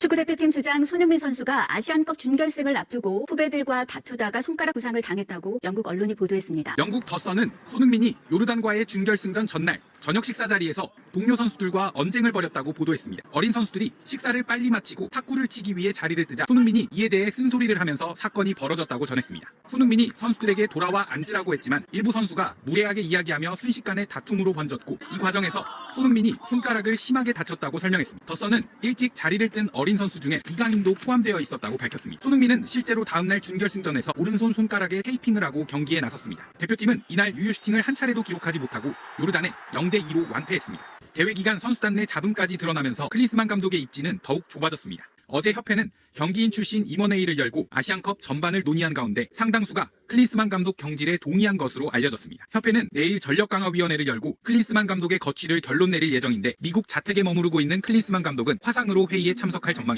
축구대표팀 주장 손흥민 선수가 아시안컵 준결승을 앞두고 후배들과 다투다가 손가락 부상을 당했다고 영국 언론이 보도했습니다. 영국 더선은 손흥민이 요르단과의 준결승전 전날 저녁 식사 자리에서 동료 선수들과 언쟁을 벌였다고 보도했습니다. 어린 선수들이 식사를 빨리 마치고 탁구를 치기 위해 자리를 뜨자 손흥민이 이에 대해 쓴소리를 하면서 사건이 벌어졌다고 전했습니다. 손흥민이 선수들에게 돌아와 앉으라고 했지만 일부 선수가 무례하게 이야기하며 순식간에 다툼으로 번졌고 이 과정에서 손흥민이 손가락을 심하게 다쳤다고 설명했습니다. 더선은 일찍 자리를 뜬 어린 선수 중에 이강인도 포함되어 있었다고 밝혔습니다. 손흥민은 실제로 다음날 준결승전에서 오른손 손가락에 테이핑을 하고 경기에 나섰습니다. 대표팀은 이날 유효 슈팅을 한 차례도 기록하지 못하고 요르단에 0대 2로 완패했습니다. 대회 기간 선수단 내 잡음까지 드러나면서 클리스만 감독의 입지는 더욱 좁아졌습니다. 어제 협회는 경기인 출신 임원회의를 열고 아시안컵 전반을 논의한 가운데 상당수가 클리스만 감독 경질에 동의한 것으로 알려졌습니다. 협회는 내일 전력강화위원회를 열고 클리스만 감독의 거취를 결론 내릴 예정인데 미국 자택에 머무르고 있는 클리스만 감독은 화상으로 회의에 참석할 전망입니다.